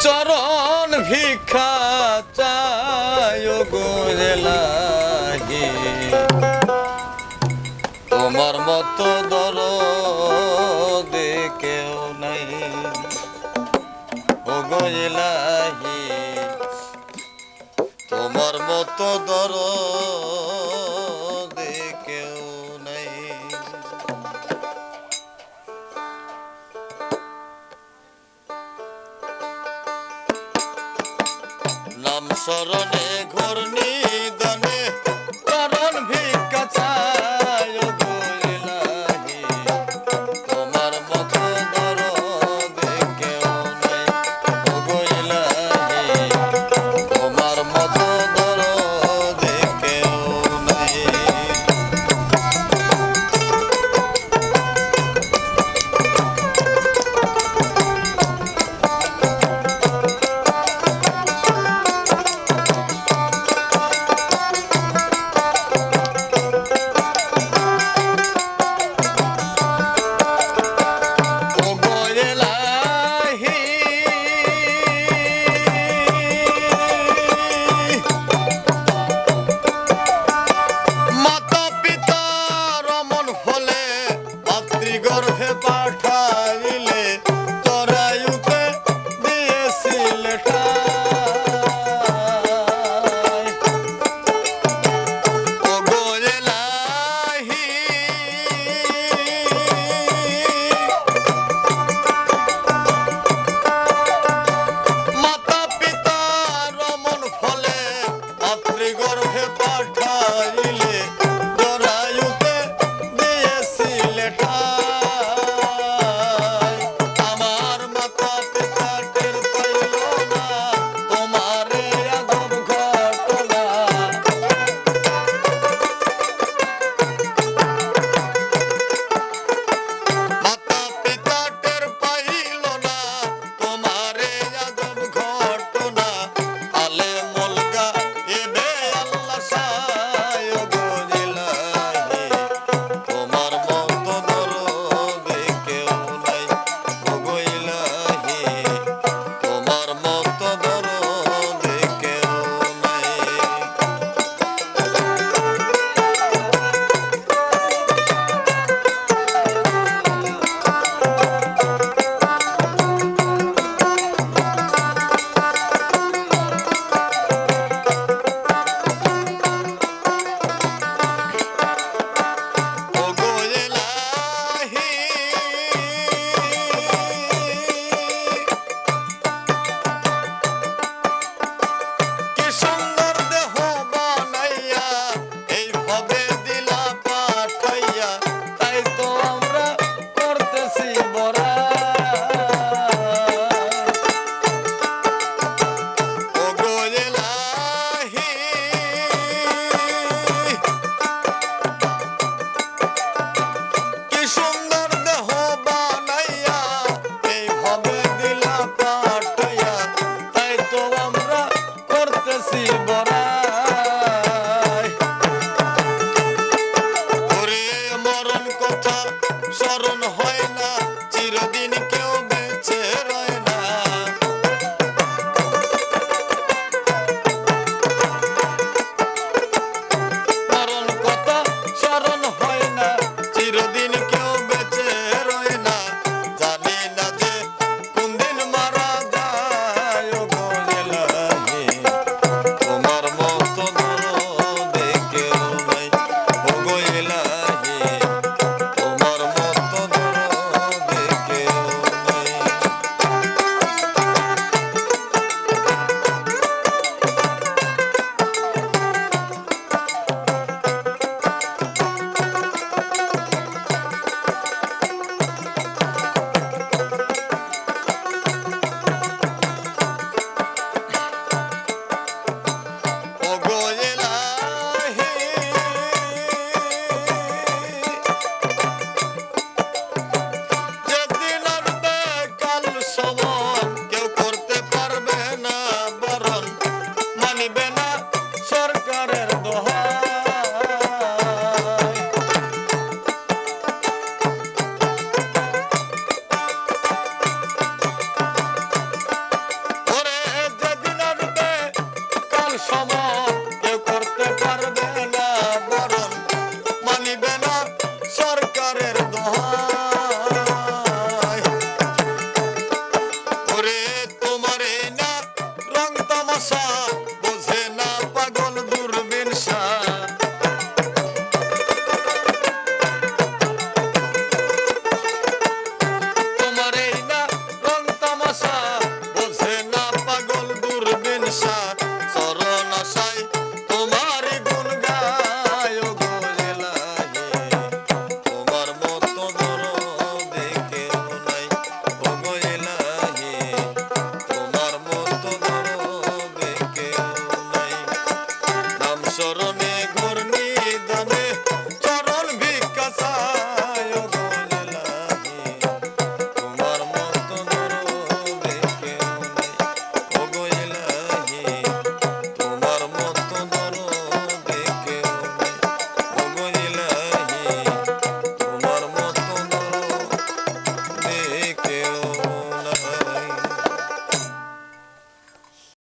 চরণ ভিক্ষা চায় গোজেলাহি তোমার মতো দর কেউ নাই। গোজেলাহি তোমার মতো দর কেউ নাই। zorrones. রসি বরা side.